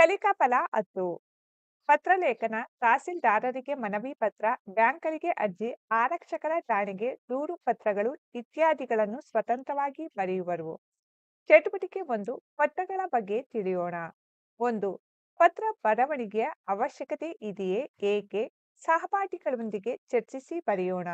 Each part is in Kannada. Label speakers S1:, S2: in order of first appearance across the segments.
S1: ಕಲಿಕಾ ಫಲ ಹತ್ತು ಪತ್ರಲೇಖನ ತಹಸೀಲ್ದಾರರಿಗೆ ಮನವಿ ಪತ್ರ, ಬ್ಯಾಂಕರಿಗೆ ಅರ್ಜಿ, ಆರಕ್ಷಕರ ಠಾಣೆಗೆ ದೂರು ಪತ್ರಗಳು ಇತ್ಯಾದಿಗಳನ್ನು ಸ್ವತಂತ್ರವಾಗಿ ಬರೆಯುವರು. ಚಟುವಟಿಕೆ ಒಂದು, ಪತ್ರಗಳ ಬಗ್ಗೆ ತಿಳಿಯೋಣ. ಒಂದು, ಪತ್ರ ಬರವಣಿಗೆಯ ಅವಶ್ಯಕತೆ ಇದೆಯೇ, ಏಕೆ, ಸಹಪಾಠಿಗಳೊಂದಿಗೆ ಚರ್ಚಿಸಿ ಬರೆಯೋಣ.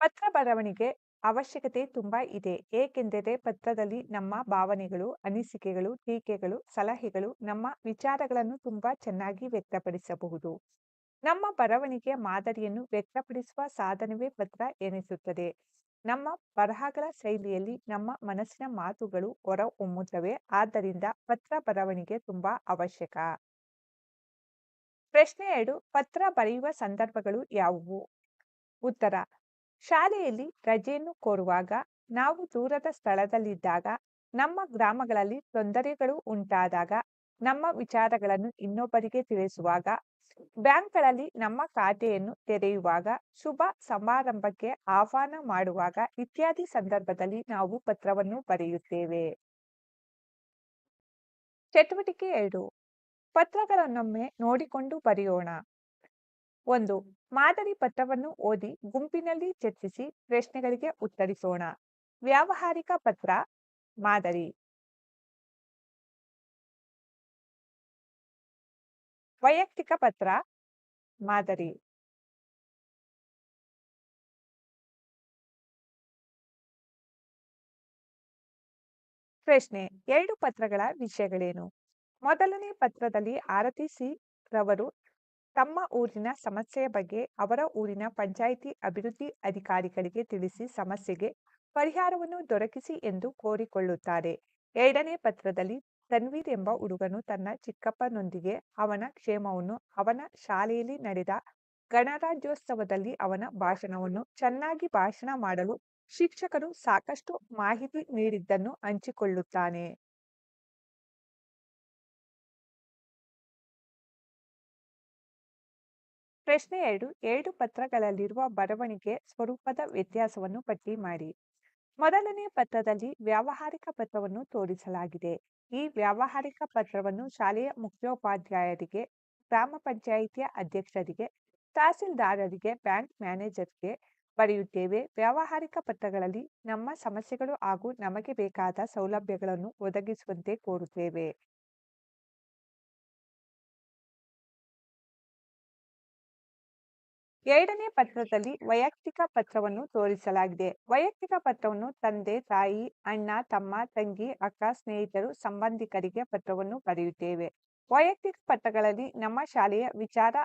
S1: ಪತ್ರ ಬರವಣಿಗೆ ಅವಶ್ಯಕತೆ ತುಂಬಾ ಇದೆ. ಏಕೆಂದರೆ ಪತ್ರದಲ್ಲಿ ನಮ್ಮ ಭಾವನೆಗಳು, ಅನಿಸಿಕೆಗಳು, ಟೀಕೆಗಳು, ಸಲಹೆಗಳು ನಮ್ಮ ವಿಚಾರಗಳನ್ನು ತುಂಬಾ ಚೆನ್ನಾಗಿ ವ್ಯಕ್ತಪಡಿಸಬಹುದು. ನಮ್ಮ ಬರವಣಿಗೆಯ ಮಾದರಿಯನ್ನು ವ್ಯಕ್ತಪಡಿಸುವ ಸಾಧನವೇ ಪತ್ರ ಎನಿಸುತ್ತದೆ. ನಮ್ಮ ಬರಹಗಳ ಶೈಲಿಯಲ್ಲಿ ನಮ್ಮ ಮನಸ್ಸಿನ ಮಾತುಗಳು ಹೊರ ಹೊಮ್ಮುತ್ತವೆ ಆದ್ದರಿಂದ ಪತ್ರ ಬರವಣಿಗೆ ತುಂಬಾ ಅವಶ್ಯಕ. ಪ್ರಶ್ನೆ ಎರಡು, ಪತ್ರ ಬರೆಯುವ ಸಂದರ್ಭಗಳು ಯಾವುವು? ಉತ್ತರ ಶಾಲೆಯಲ್ಲಿ ರಜೆಯನ್ನು ಕೋರುವಾಗ ನಾವು ದೂರದ ಸ್ಥಳದಲ್ಲಿದ್ದಾಗ, ನಮ್ಮ ಗ್ರಾಮಗಳಲ್ಲಿ ತೊಂದರೆಗಳು ಉಂಟಾದಾಗ, ನಮ್ಮ ವಿಚಾರಗಳನ್ನು ಇನ್ನೊಬ್ಬರಿಗೆ ತಿಳಿಸುವಾಗ, ಬ್ಯಾಂಕ್ಗಳಲ್ಲಿ ನಮ್ಮ ಖಾತೆಯನ್ನು ತೆರೆಯುವಾಗ, ಶುಭ ಸಮಾರಂಭಕ್ಕೆ ಆಹ್ವಾನ ಮಾಡುವಾಗ ಇತ್ಯಾದಿ ಸಂದರ್ಭದಲ್ಲಿ ನಾವು ಪತ್ರವನ್ನು ಬರೆಯುತ್ತೇವೆ. ಚಟುವಟಿಕೆ ಎರಡು. ಪತ್ರಗಳನ್ನೊಮ್ಮೆ ನೋಡಿಕೊಂಡು ಬರೆಯೋಣ. ಒಂದು ಮಾದರಿ ಪತ್ರವನ್ನು ಓದಿ ಗುಂಪಿನಲ್ಲಿ ಚರ್ಚಿಸಿ ಪ್ರಶ್ನೆಗಳಿಗೆ ಉತ್ತರಿಸೋಣ. ವ್ಯಾವಹಾರಿಕ ಪತ್ರ, ಮಾದರಿ. ವೈಯಕ್ತಿಕ ಪತ್ರ, ಮಾದರಿ. ಪ್ರಶ್ನೆ, ಎರಡು ಪತ್ರಗಳ ವಿಷಯಗಳೇನು? ಮೊದಲನೇ ಪತ್ರದಲ್ಲಿ ಆರತಿ ಸಿ ರವರು ತಮ್ಮ ಊರಿನ ಸಮಸ್ಯೆಯ ಬಗ್ಗೆ ಅವರ ಊರಿನ ಪಂಚಾಯಿತಿ ಅಭಿವೃದ್ಧಿ ಅಧಿಕಾರಿಗಳಿಗೆ ತಿಳಿಸಿ ಸಮಸ್ಯೆಗೆ ಪರಿಹಾರವನ್ನು ದೊರಕಿಸಿ ಎಂದು ಕೋರಿಕೊಳ್ಳುತ್ತಾರೆ. ಎರಡನೇ ಪತ್ರದಲ್ಲಿ, ತನ್ವೀರ್ ಎಂಬ ಹುಡುಗನು ತನ್ನ ಚಿಕ್ಕಪ್ಪನೊಂದಿಗೆ ಅವನ ಕ್ಷೇಮವನ್ನು, ಅವನ ಶಾಲೆಯಲ್ಲಿ ನಡೆದ ಗಣರಾಜ್ಯೋತ್ಸವದಲ್ಲಿ ಅವನ ಭಾಷಣವನ್ನು ಚೆನ್ನಾಗಿ ಭಾಷಣ ಮಾಡಲು ಶಿಕ್ಷಕರು ಸಾಕಷ್ಟು ಮಾಹಿತಿ ನೀಡಿದ್ದನ್ನು ಹಂಚಿಕೊಳ್ಳುತ್ತಾನೆ. ಪ್ರಶ್ನೆ ಎರಡು ಎರಡು ಪತ್ರಗಳಲ್ಲಿರುವ ಬರವಣಿಗೆ ಸ್ವರೂಪದ ವ್ಯತ್ಯಾಸವನ್ನು ಪಟ್ಟಿ ಮಾಡಿ. ಮೊದಲನೇ ಪತ್ರದಲ್ಲಿ ವ್ಯಾವಹಾರಿಕ ಪತ್ರವನ್ನು ತೋರಿಸಲಾಗಿದೆ. ಈ ವ್ಯಾವಹಾರಿಕ ಪತ್ರವನ್ನು ಶಾಲೆಯ ಮುಖ್ಯೋಪಾಧ್ಯಾಯರಿಗೆ, ಗ್ರಾಮ ಪಂಚಾಯಿತಿಯ ಅಧ್ಯಕ್ಷರಿಗೆ, ತಹಸೀಲ್ದಾರರಿಗೆ, ಬ್ಯಾಂಕ್ ಮ್ಯಾನೇಜರ್ಗೆ ಬರೆಯುತ್ತೇವೆ. ವ್ಯಾವಹಾರಿಕ ಪತ್ರಗಳಲ್ಲಿ ನಮ್ಮ ಸಮಸ್ಯೆಗಳು ಹಾಗೂ ನಮಗೆ ಬೇಕಾದ ಸೌಲಭ್ಯಗಳನ್ನು ಒದಗಿಸುವಂತೆ ಕೋರುತ್ತೇವೆ. ಎರಡನೇ ಪತ್ರದಲ್ಲಿ ವೈಯಕ್ತಿಕ ಪತ್ರವನ್ನು ತೋರಿಸಲಾಗಿದೆ. ವೈಯಕ್ತಿಕ ಪತ್ರವನ್ನು ತಂದೆ ತಾಯಿ ಅಣ್ಣ ತಮ್ಮ ತಂಗಿ ಅಕ್ಕ ಸ್ನೇಹಿತರು ಸಂಬಂಧಿಕರಿಗೆ ಪತ್ರವನ್ನು ಬರೆಯುತ್ತೇವೆ. ವೈಯಕ್ತಿಕ ಪತ್ರಗಳಲ್ಲಿ ನಮ್ಮ ಶಾಲೆಯ ವಿಚಾರ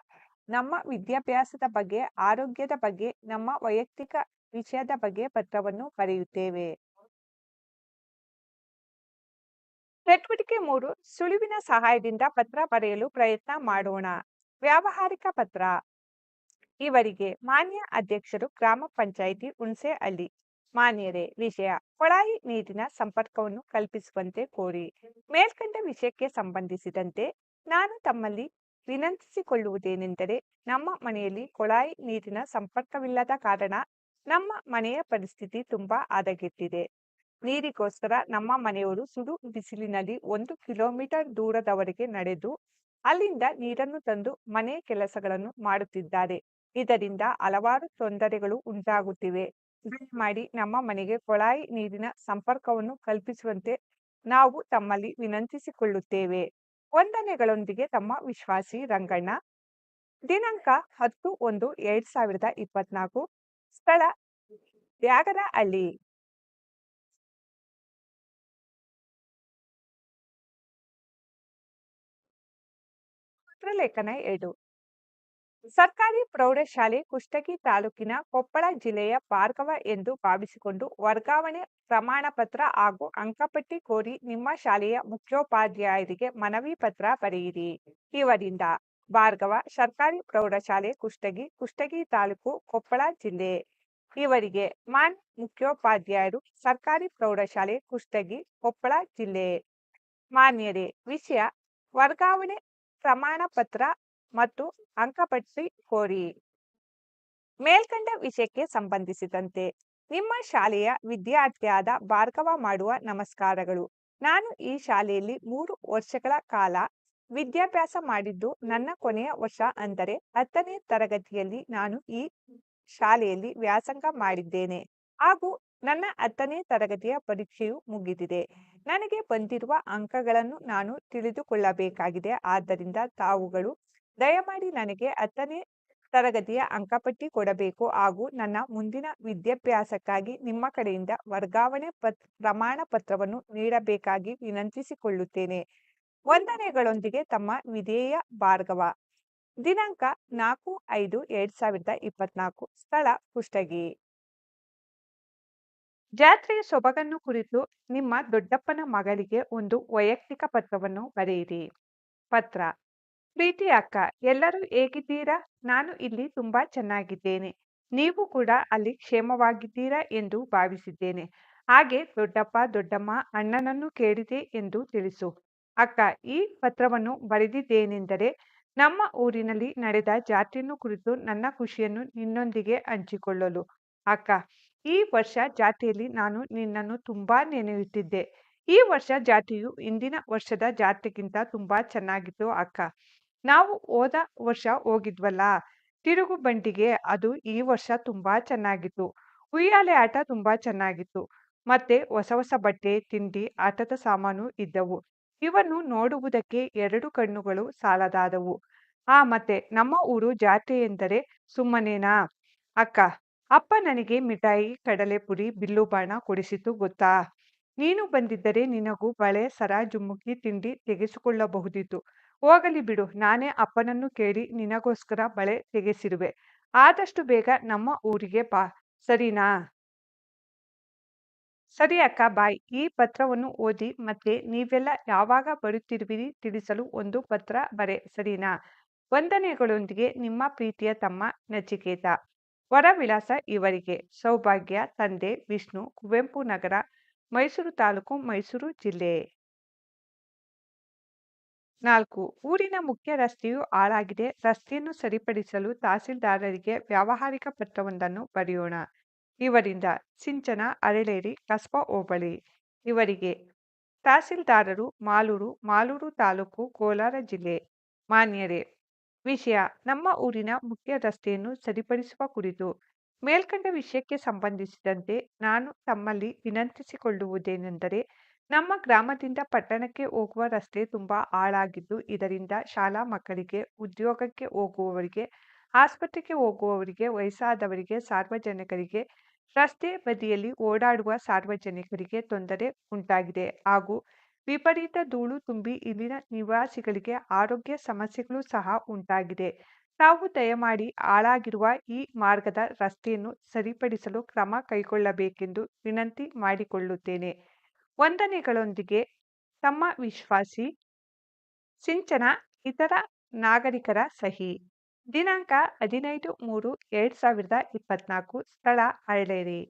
S1: ನಮ್ಮ ವಿದ್ಯಾಭ್ಯಾಸದ ಬಗ್ಗೆ ಆರೋಗ್ಯದ ಬಗ್ಗೆ ನಮ್ಮ ವೈಯಕ್ತಿಕ ವಿಷಯದ ಬಗ್ಗೆ ಪತ್ರವನ್ನು ಬರೆಯುತ್ತೇವೆ. ಚಟುವಟಿಕೆ ಮೂರು ಸುಳಿವಿನ ಸಹಾಯದಿಂದ ಪತ್ರ ಬರೆಯಲು ಪ್ರಯತ್ನ ಮಾಡೋಣ. ವ್ಯಾವಹಾರಿಕ ಪತ್ರ. ಇವರಿಗೆ ಮಾನ್ಯ ಅಧ್ಯಕ್ಷರು ಗ್ರಾಮ ಪಂಚಾಯಿತಿ ಹುಣಸೆಹಳ್ಳಿ ಮಾನ್ಯರೇ, ವಿಷಯ ಕೊಳಾಯಿ ನೀರಿನ ಸಂಪರ್ಕವನ್ನು ಕಲ್ಪಿಸುವಂತೆ ಕೋರಿ. ಮೇಲ್ಕಂಡ ವಿಷಯಕ್ಕೆ ಸಂಬಂಧಿಸಿದಂತೆ ನಾನು ತಮ್ಮಲ್ಲಿ ವಿನಂತಿಸಿಕೊಳ್ಳುವುದೇನೆಂದರೆ, ನಮ್ಮ ಮನೆಯಲ್ಲಿ ಕೊಳಾಯಿ ನೀರಿನ ಸಂಪರ್ಕವಿಲ್ಲದ ಕಾರಣ ನಮ್ಮ ಮನೆಯ ಪರಿಸ್ಥಿತಿ ತುಂಬಾ ಹದಗೆಟ್ಟಿದೆ. ನೀರಿಗೋಸ್ಕರ ನಮ್ಮ ಮನೆಯವರು ಸುಡು ಬಿಸಿಲಿನಲ್ಲಿ ಒಂದು ಕಿಲೋಮೀಟರ್ ದೂರದವರೆಗೆ ನಡೆದು, ಅಲ್ಲಿಂದ ನೀರನ್ನು ತಂದು ಮನೆ ಕೆಲಸಗಳನ್ನು ಮಾಡುತ್ತಿದ್ದಾರೆ. ಇದರಿಂದ ಹಲವಾರು ತೊಂದರೆಗಳು ಉಂಟಾಗುತ್ತಿವೆ. ಮಾಡಿ ನಮ್ಮ ಮನೆಗೆ ಕೊಳಾಯಿ ನೀರಿನ ಸಂಪರ್ಕವನ್ನು ಕಲ್ಪಿಸುವಂತೆ ನಾವು ತಮ್ಮಲ್ಲಿ ವಿನಂತಿಸಿಕೊಳ್ಳುತ್ತೇವೆ. ವಂದನೆಗಳೊಂದಿಗೆ ತಮ್ಮ ವಿಶ್ವಾಸಿ ರಂಗಣ್ಣ. ದಿನಾಂಕ ಹತ್ತು ಒಂದು ಎರಡ್ ಸಾವಿರದ ಇಪ್ಪತ್ನಾಲ್ಕು. ಸ್ಥಳ ತ್ಯಾಗರಹಳ್ಳಿ ಪತ್ರಲೇಖನ ಎರಡು. ಸರ್ಕಾರಿ ಪ್ರೌಢಶಾಲೆ ಕುಷ್ಟಗಿ ತಾಲೂಕಿನ ಕೊಪ್ಪಳ ಜಿಲ್ಲೆಯ ಭಾರ್ಗವ ಎಂದು ಭಾವಿಸಿಕೊಂಡು ವರ್ಗಾವಣೆ ಪ್ರಮಾಣ ಪತ್ರ ಹಾಗೂ ಅಂಕಪಟ್ಟಿ ಕೋರಿ ನಿಮ್ಮ ಶಾಲೆಯ ಮುಖ್ಯೋಪಾಧ್ಯಾಯರಿಗೆ ಮನವಿ ಪತ್ರ ಬರೆಯಿರಿ. ಇವರಿಂದ ಭಾರ್ಗವ ಸರ್ಕಾರಿ ಪ್ರೌಢಶಾಲೆ ಕುಷ್ಟಗಿ ಕುಷ್ಟಗಿ ತಾಲೂಕು ಕೊಪ್ಪಳ ಜಿಲ್ಲೆ. ಇವರಿಗೆ ಮಾನ್ ಮುಖ್ಯೋಪಾಧ್ಯಾಯರು ಸರ್ಕಾರಿ ಪ್ರೌಢಶಾಲೆ ಕುಷ್ಟಗಿ, ಕೊಪ್ಪಳ ಜಿಲ್ಲೆ. ಮಾನ್ಯರೇ, ವಿಷಯ ವರ್ಗಾವಣೆ ಪ್ರಮಾಣ ಪತ್ರ ಮತ್ತು ಅಂಕಪಟ್ಟಿ ಕೋರಿ. ಮೇಲ್ಕಂಡ ವಿಷಯಕ್ಕೆ ಸಂಬಂಧಿಸಿದಂತೆ ನಿಮ್ಮ ಶಾಲೆಯ ವಿದ್ಯಾರ್ಥಿಯಾದ ಭಾರ್ಗವ ಮಾಡುವ ನಮಸ್ಕಾರಗಳು. ನಾನು ಈ ಶಾಲೆಯಲ್ಲಿ ಮೂರು ವರ್ಷಗಳ ಕಾಲ ವಿದ್ಯಾಭ್ಯಾಸ ಮಾಡಿದ್ದು ನನ್ನ ಕೊನೆಯ ವರ್ಷ ಅಂದರೆ ಹತ್ತನೇ ತರಗತಿಯಲ್ಲಿ ನಾನು ಈ ಶಾಲೆಯಲ್ಲಿ ವ್ಯಾಸಂಗ ಮಾಡಿದ್ದೇನೆ. ಹಾಗೂ ನನ್ನ ಹತ್ತನೇ ತರಗತಿಯ ಪರೀಕ್ಷೆಯು ಮುಗಿದಿದೆ. ನನಗೆ ಬಂದಿರುವ ಅಂಕಗಳನ್ನು ನಾನು ತಿಳಿದುಕೊಳ್ಳಬೇಕಾಗಿದೆ. ಆದ್ದರಿಂದ ತಾವುಗಳು ದಯಮಾಡಿ ನನಗೆ ಹತ್ತನೇ ತರಗತಿಯ ಅಂಕಪಟ್ಟಿ ಕೊಡಬೇಕು ಹಾಗೂ ನನ್ನ ಮುಂದಿನ ವಿದ್ಯಾಭ್ಯಾಸಕ್ಕಾಗಿ ನಿಮ್ಮ ಕಡೆಯಿಂದ ವರ್ಗಾವಣೆ ಪತ್, ಪ್ರಮಾಣ ಪತ್ರವನ್ನು ನೀಡಬೇಕಾಗಿ ವಿನಂತಿಸಿಕೊಳ್ಳುತ್ತೇನೆ. ವಂದನೆಗಳೊಂದಿಗೆ ತಮ್ಮ ವಿಧೇಯ ಭಾರ್ಗವ. ದಿನಾಂಕ ನಾಲ್ಕು ಐದು ಎರಡ್ ಸಾವಿರದ ಇಪ್ಪತ್ನಾಲ್ಕು. ಸ್ಥಳ ಕುಷ್ಟಗಿ ಜಾತ್ರೆಯ ಸೊಬಗನ್ನು ಕುರಿತು ನಿಮ್ಮ ದೊಡ್ಡಪ್ಪನ ಮಗಳಿಗೆ ಒಂದು ವೈಯಕ್ತಿಕ ಪತ್ರವನ್ನು ಬರೆಯಿರಿ. ಪತ್ರ ಪ್ರೀತಿ ಅಕ್ಕ, ಎಲ್ಲರೂ ಹೇಗಿದ್ದೀರಾ? ನಾನು ಇಲ್ಲಿ ತುಂಬಾ ಚೆನ್ನಾಗಿದ್ದೇನೆ. ನೀವು ಕೂಡ ಅಲ್ಲಿ ಕ್ಷೇಮವಾಗಿದ್ದೀರಾ ಎಂದು ಭಾವಿಸಿದ್ದೇನೆ. ಹಾಗೆ ದೊಡ್ಡಪ್ಪ, ದೊಡ್ಡಮ್ಮ ಅಣ್ಣನನ್ನು ಕೇಳಿದೆ ಎಂದು ತಿಳಿಸು. ಅಕ್ಕ, ಈ ಪತ್ರವನ್ನು ಬರೆದಿದ್ದೇನೆಂದರೆ ನಮ್ಮ ಊರಿನಲ್ಲಿ ನಡೆದ ಜಾತ್ರೆಯನ್ನು ಕುರಿತು ನನ್ನ ಖುಷಿಯನ್ನು ನಿನ್ನೊಂದಿಗೆ ಹಂಚಿಕೊಳ್ಳಲು. ಅಕ್ಕ, ಈ ವರ್ಷ ಜಾತ್ರೆಯಲ್ಲಿ ನಾನು ನಿನ್ನನ್ನು ತುಂಬಾ ನೆನೆಯುತ್ತಿದ್ದೆ. ಈ ವರ್ಷ ಜಾತ್ರೆಯು ಹಿಂದಿನ ವರ್ಷದ ಜಾತ್ರೆಗಿಂತ ತುಂಬಾ ಚೆನ್ನಾಗಿತ್ತು ಅಕ್ಕ. ನಾವು ಹೋದ ವರ್ಷ ಹೋಗಿದ್ವಲ್ಲ, ತಿರುಗು ಬಂಡಿಗೆ ಅದು ಈ ವರ್ಷ ತುಂಬಾ ಚೆನ್ನಾಗಿತ್ತು. ಉಯ್ಯಾಲೆ ಆಟ ತುಂಬಾ ಚೆನ್ನಾಗಿತ್ತು. ಮತ್ತೆ ಹೊಸ ಹೊಸ ಬಟ್ಟೆ, ತಿಂಡಿ, ಆಟದ ಸಾಮಾನು ಇದ್ದವು. ಇವನ್ನು ನೋಡುವುದಕ್ಕೆ ಎರಡು ಕಣ್ಣುಗಳು ಸಾಲದಾದವು. ಆ ಮತ್ತೆ ನಮ್ಮ ಊರು ಜಾತ್ರೆ ಎಂದರೆ ಸುಮ್ಮನೇನಾ? ಅಕ್ಕ, ಅಪ್ಪ ನನಗೆ ಮಿಠಾಯಿ, ಕಡಲೆಪುರಿ, ಬಿಲ್ಲು ಬಾಣ ಕೊಡಿಸಿತು ಗೊತ್ತಾ? ನೀನು ಬಂದಿದ್ದರೆ ನಿನಗೂ ಬಳೆ, ಸರ ಜುಮ್ಮುಕಿ ತಿಂಡಿ ತೆಗೆಸಿಕೊಳ್ಳಬಹುದಿತ್ತು. ಹೋಗಲಿ ಬಿಡು, ನಾನೇ ಅಪ್ಪನನ್ನು ಕೇಳಿ ನಿನಗೋಸ್ಕರ ಬಳೆ ತೆಗೆಸಿರುವೆ. ಆದಷ್ಟು ಬೇಗ ನಮ್ಮ ಊರಿಗೆ ಬಾ, ಸರಿನಾ? ಸರಿ ಅಕ್ಕ, ಬಾಯ್. ಈ ಪತ್ರವನ್ನು ಓದಿ ಮತ್ತೆ ನೀವೆಲ್ಲ ಯಾವಾಗ ಬರುತ್ತಿರುವಿರಿ ತಿಳಿಸಲು ಒಂದು ಪತ್ರ ಬರೆ, ಸರಿನಾ? ವಂದನೆಗಳೊಂದಿಗೆ ನಿಮ್ಮ ಪ್ರೀತಿಯ ತಮ್ಮ ನಚಿಕೇತ. ವರ ವಿಳಾಸ ಇವರಿಗೆ. ಸೌಭಾಗ್ಯ, ತಂದೆ ವಿಷ್ಣು, ಕುವೆಂಪು ನಗರ, ಮೈಸೂರು ತಾಲೂಕು ಮೈಸೂರು ಜಿಲ್ಲೆ. ನಾಲ್ಕು, ಊರಿನ ಮುಖ್ಯ ರಸ್ತೆಯು ಹಾಳಾಗಿದೆ. ರಸ್ತೆಯನ್ನು ಸರಿಪಡಿಸಲು ತಹಸೀಲ್ದಾರರಿಗೆ ವ್ಯಾವಹಾರಿಕ ಪತ್ರವೊಂದನ್ನು ಬರೆಯೋಣ. ಇವರಿಂದ ಸಿಂಚನ, ಅರಳೇರಿ, ಕಸ್ಬಾ ಹೋಬಳಿ. ಇವರಿಗೆ ತಹಸೀಲ್ದಾರರು ಮಾಲೂರು ಮಾಲೂರು ತಾಲೂಕು, ಕೋಲಾರ ಜಿಲ್ಲೆ. ಮಾನ್ಯರೇ, ವಿಷಯ ನಮ್ಮ ಊರಿನ ಮುಖ್ಯ ರಸ್ತೆಯನ್ನು ಸರಿಪಡಿಸುವ ಕುರಿತು. ಮೇಲ್ಕಂಡ ವಿಷಯಕ್ಕೆ ಸಂಬಂಧಿಸಿದಂತೆ ನಾನು ತಮ್ಮಲ್ಲಿ ವಿನಂತಿಸಿಕೊಳ್ಳುವುದೇನೆಂದರೆ ನಮ್ಮ ಗ್ರಾಮದಿಂದ ಪಟ್ಟಣಕ್ಕೆ ಹೋಗುವ ರಸ್ತೆ ತುಂಬಾ ಹಾಳಾಗಿದ್ದು, ಇದರಿಂದ ಶಾಲಾ ಮಕ್ಕಳಿಗೆ, ಉದ್ಯೋಗಕ್ಕೆ ಹೋಗುವವರಿಗೆ, ಆಸ್ಪತ್ರೆಗೆ ಹೋಗುವವರಿಗೆ, ವಯಸ್ಸಾದವರಿಗೆ, ಸಾರ್ವಜನಿಕರಿಗೆ ರಸ್ತೆ ಬದಿಯಲ್ಲಿ ಓಡಾಡುವ ಸಾರ್ವಜನಿಕರಿಗೆ ತೊಂದರೆ ಉಂಟಾಗಿದೆ. ಹಾಗೂ ವಿಪರೀತ ಧೂಳು ತುಂಬಿ ಇಲ್ಲಿನ ನಿವಾಸಿಗಳಿಗೆ ಆರೋಗ್ಯ ಸಮಸ್ಯೆಗಳು ಸಹ ಉಂಟಾಗಿದೆ. ತಾವು ದಯಮಾಡಿ ಹಾಳಾಗಿರುವ ಈ ಮಾರ್ಗದ ರಸ್ತೆಯನ್ನು ಸರಿಪಡಿಸಲು ಕ್ರಮ ಕೈಗೊಳ್ಳಬೇಕೆಂದು ವಿನಂತಿ ಮಾಡಿಕೊಳ್ಳುತ್ತೇನೆ. ವಂದನೆಗಳೊಂದಿಗೆ ತಮ್ಮ ವಿಶ್ವಾಸಿ, ಸಿಂಚನ, ಇತರ ನಾಗರಿಕರ ಸಹಿ. ದಿನಾಂಕ ಹದಿನೈದು ಮೂರು ಎರಡ್ ಸಾವಿರದ ಇಪ್ಪತ್ನಾಲ್ಕು, ಸ್ಥಳ ಹಳ್ಳೇರಿ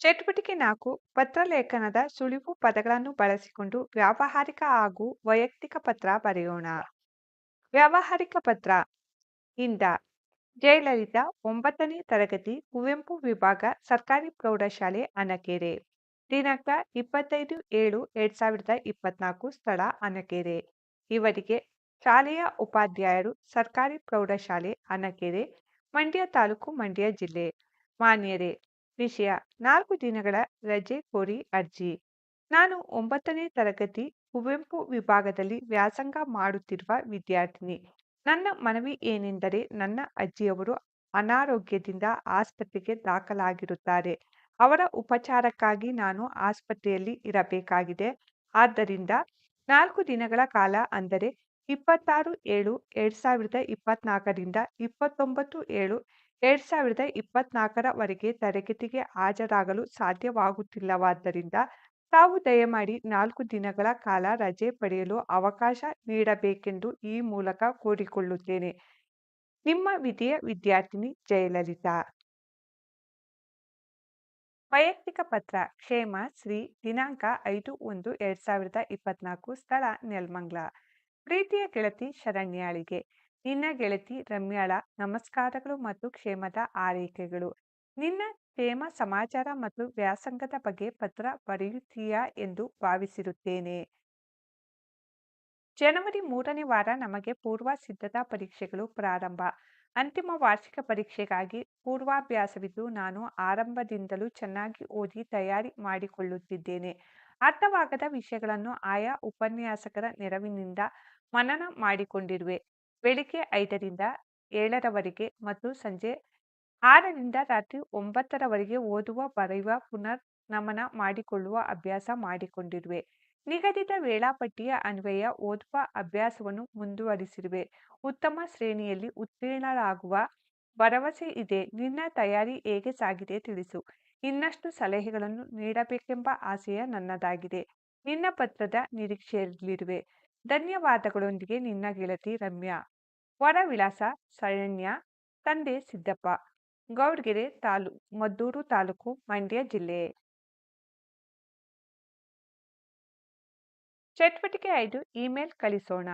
S1: ಚಟುವಟಿಕೆ ನಾಲ್ಕು ಪತ್ರಲೇಖನದ ಸುಳಿವು ಪದಗಳನ್ನು ಬಳಸಿಕೊಂಡು ವ್ಯಾವಹಾರಿಕ ಹಾಗೂ ವೈಯಕ್ತಿಕ ಪತ್ರ ಬರೆಯೋಣ. ವ್ಯಾವಹಾರಿಕ ಪತ್ರ. ಇಂದ ಜಯಲಲಿತಾ ಒಂಬತ್ತನೇ ತರಗತಿ, ಕುವೆಂಪು ವಿಭಾಗ, ಸರ್ಕಾರಿ ಪ್ರೌಢಶಾಲೆ ಅನಕೆರೆ ದಿನಾಂಕ ಇಪ್ಪತ್ತೈದು, ಏಳು, ಎರಡ್ ಸಾವಿರದ ಇಪ್ಪತ್ನಾಲ್ಕು ಸ್ಥಳ ಅನಕೆರೆ ಇವರಿಗೆ ಶಾಲೆಯ ಉಪಾಧ್ಯಾಯರು ಸರ್ಕಾರಿ ಪ್ರೌಢಶಾಲೆ ಅನಕೆರೆ ಮಂಡ್ಯ ತಾಲೂಕು, ಮಂಡ್ಯ ಜಿಲ್ಲೆ. ಮಾನ್ಯರೇ, ವಿಷಯ ನಾಲ್ಕು ದಿನಗಳ ರಜೆ ಕೋರಿ ಅರ್ಜಿ. ನಾನು ಒಂಬತ್ತನೇ ತರಗತಿ ಕುವೆಂಪು ವಿಭಾಗದಲ್ಲಿ ವ್ಯಾಸಂಗ ಮಾಡುತ್ತಿರುವ ವಿದ್ಯಾರ್ಥಿನಿ. ನನ್ನ ಮನವಿ ಏನೆಂದರೆ ನನ್ನ ಅಜ್ಜಿಯವರು ಅನಾರೋಗ್ಯದಿಂದ ಆಸ್ಪತ್ರೆಗೆ ದಾಖಲಾಗಿರುತ್ತಾರೆ. ಅವರ ಉಪಚಾರಕ್ಕಾಗಿ ನಾನು ಆಸ್ಪತ್ರೆಯಲ್ಲಿ ಇರಬೇಕಾಗಿದೆ. ಆದ್ದರಿಂದ ನಾಲ್ಕು ದಿನಗಳ ಕಾಲ ಅಂದರೆ ಇಪ್ಪತ್ತಾರು ಏಳು ಎರಡ್ ಸಾವಿರದ ಇಪ್ಪತ್ನಾಲ್ಕರಿಂದ ಇಪ್ಪತ್ತೊಂಬತ್ತು ಏಳು ಎರಡ್ ಸಾವಿರದ ಇಪ್ಪತ್ನಾಲ್ಕರವರೆಗೆ ತರಗತಿಗೆ ಹಾಜರಾಗಲು ಸಾಧ್ಯವಾಗುತ್ತಿಲ್ಲವಾದ್ದರಿಂದ ತಾವು ದಯಮಾಡಿ ನಾಲ್ಕು ದಿನಗಳ ಕಾಲ ರಜೆ ಪಡೆಯಲು ಅವಕಾಶ ನೀಡಬೇಕೆಂದು ಈ ಮೂಲಕ ಕೋರಿಕೊಳ್ಳುತ್ತೇನೆ. ನಿಮ್ಮ ವಿಧಿಯ ವಿದ್ಯಾರ್ಥಿನಿ ಜಯಲಲಿತಾ. ವೈಯಕ್ತಿಕ ಪತ್ರ, ಕ್ಷೇಮ, ಶ್ರೀ ದಿನಾಂಕ ಐದು ಒಂದು ಎರಡ್ ಸಾವಿರದ ಇಪ್ಪತ್ನಾಲ್ಕು ಸ್ಥಳ ನೆಲ್ಮಂಗ್ಲ. ಪ್ರೀತಿಯ ಗೆಳತಿ ಶರಣ್ಯಾಳಿಗೆ. ನಿನ್ನ ಗೆಳತಿ ರಮ್ಯಾಳ, ನಮಸ್ಕಾರಗಳು ಮತ್ತು ಕ್ಷೇಮದ ಆರೈಕೆಗಳು. ನಿನ್ನ ಕ್ಷೇಮ, ಸಮಾಚಾರ ಮತ್ತು ವ್ಯಾಸಂಗದ ಬಗ್ಗೆ ಪತ್ರ ಬರೆಯುತ್ತೀಯಾ ಎಂದು ಭಾವಿಸಿರುತ್ತೇನೆ. ಜನವರಿ ಮೂರನೇ ವಾರ ನಮಗೆ ಪೂರ್ವ ಸಿದ್ಧತಾ ಪರೀಕ್ಷೆಗಳು ಪ್ರಾರಂಭ. ಅಂತಿಮ ವಾರ್ಷಿಕ ಪರೀಕ್ಷೆಗಾಗಿ ಪೂರ್ವಾಭ್ಯಾಸವಿದ್ದು, ನಾನು ಆರಂಭದಿಂದಲೂ ಚೆನ್ನಾಗಿ ಓದಿ ತಯಾರಿ ಮಾಡಿಕೊಳ್ಳುತ್ತಿದ್ದೇನೆ. ಅರ್ಥವಾಗದ ವಿಷಯಗಳನ್ನು ಆಯಾ ಉಪನ್ಯಾಸಕರ ನೆರವಿನಿಂದ ಮನನ ಮಾಡಿಕೊಂಡಿರುವೆ. ಬೆಳಿಗ್ಗೆ ಐದರಿಂದ ಏಳರವರೆಗೆ ಮತ್ತು ಸಂಜೆ ಆರರಿಂದ ರಾತ್ರಿ ಒಂಬತ್ತರವರೆಗೆ ಓದುವ, ಬರೆಯುವ ಪುನರ್ ನಮನ ಮಾಡಿಕೊಳ್ಳುವ ಅಭ್ಯಾಸ ಮಾಡಿಕೊಂಡಿರುವೆ. ನಿಗದಿತ ವೇಳಾಪಟ್ಟಿಯ ಅನ್ವಯ ಓದುವ ಅಭ್ಯಾಸವನ್ನು ಮುಂದುವರಿಸಿರುವೆ. ಉತ್ತಮ ಶ್ರೇಣಿಯಲ್ಲಿ ಉತ್ತೀರ್ಣರಾಗುವ ಭರವಸೆ ಇದೆ. ನಿನ್ನ ತಯಾರಿ ಹೇಗೆ ಸಾಗಿದೆ ತಿಳಿಸು. ಇನ್ನಷ್ಟು ಸಲಹೆಗಳನ್ನು ನೀಡಬೇಕೆಂಬ ಆಸೆಯ ನನ್ನದಾಗಿದೆ. ನಿನ್ನ ಪತ್ರದ ನಿರೀಕ್ಷೆಯಲ್ಲಿರುವೆ. ಧನ್ಯವಾದಗಳೊಂದಿಗೆ ನಿನ್ನ ಗೆಳತಿ ರಮ್ಯಾ. ವರ ವಿಳಾಸ ಶರಣ್ಯ, ತಂದೆ ಸಿದ್ದಪ್ಪ. ಗೌಡ್ಗೆರೆ ತಾಲೂ, ಮದ್ದೂರು ತಾಲೂಕು, ಮಂಡ್ಯ ಜಿಲ್ಲೆ. ಚಟುವಟಿಕೆ ಐದು, ಇಮೇಲ್ ಕಳಿಸೋಣ.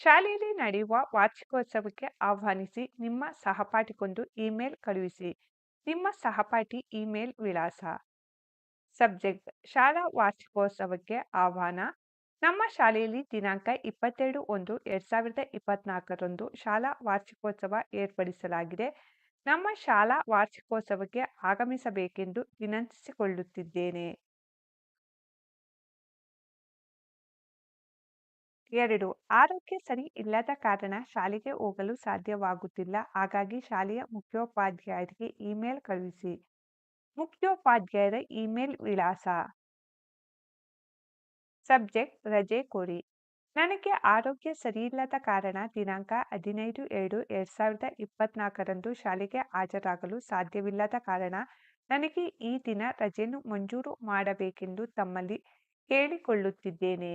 S1: ಶಾಲೆಯಲ್ಲಿ ನಡೆಯುವ ವಾರ್ಷಿಕೋತ್ಸವಕ್ಕೆ ಆಹ್ವಾನಿಸಿ, ನಿಮ್ಮ ಸಹಪಾಠಿಗೊಂದು ಇಮೇಲ್ ಕಳುಹಿಸಿ. ನಿಮ್ಮ ಸಹಪಾಠಿ ಇಮೇಲ್ ವಿಳಾಸ. ಸಬ್ಜೆಕ್ಟ್, ಶಾಲಾ ವಾರ್ಷಿಕೋತ್ಸವಕ್ಕೆ ಆಹ್ವಾನ. ನಮ್ಮ ಶಾಲೆಯಲ್ಲಿ ದಿನಾಂಕ ಇಪ್ಪತ್ತೆರಡು ಒಂದು, ಎರಡ್ ಸಾವಿರದ ಇಪ್ಪತ್ನಾಲ್ಕರಂದು ಶಾಲಾ ವಾರ್ಷಿಕೋತ್ಸವ ಏರ್ಪಡಿಸಲಾಗಿದೆ. ನಮ್ಮ ಶಾಲಾ ವಾರ್ಷಿಕೋತ್ಸವಕ್ಕೆ ಆಗಮಿಸಬೇಕೆಂದು ವಿನಂತಿಸಿಕೊಳ್ಳುತ್ತಿದ್ದೇನೆ. ಎರಡು ಆರೋಗ್ಯ ಸರಿ ಇಲ್ಲದ ಕಾರಣ ಶಾಲೆಗೆ ಹೋಗಲು ಸಾಧ್ಯವಾಗುತ್ತಿಲ್ಲ. ಹಾಗಾಗಿ ಶಾಲೆಯ ಮುಖ್ಯೋಪಾಧ್ಯಾಯರಿಗೆ ಇಮೇಲ್ ಕಳುಹಿಸಿ. ಮುಖ್ಯೋಪಾಧ್ಯಾಯರ ಇಮೇಲ್ ವಿಳಾಸ ಸಬ್ಜೆಕ್ಟ್ ರಜೆ ಕೋರಿ. ನನಗೆ ಆರೋಗ್ಯ ಸರಿಯಿಲ್ಲದ ಕಾರಣ ದಿನಾಂಕ ಹದಿನೈದು ಎರಡು ಎರಡ್ ಸಾವಿರದ ಇಪ್ಪತ್ನಾಲ್ಕರಂದು ಶಾಲೆಗೆ ಹಾಜರಾಗಲು ಸಾಧ್ಯವಿಲ್ಲದ ಕಾರಣ ನನಗೆ ಈ ದಿನ ರಜೆಯನ್ನು ಮಂಜೂರು ಮಾಡಬೇಕೆಂದು ತಮ್ಮಲ್ಲಿ ಕೇಳಿಕೊಳ್ಳುತ್ತಿದ್ದೇನೆ.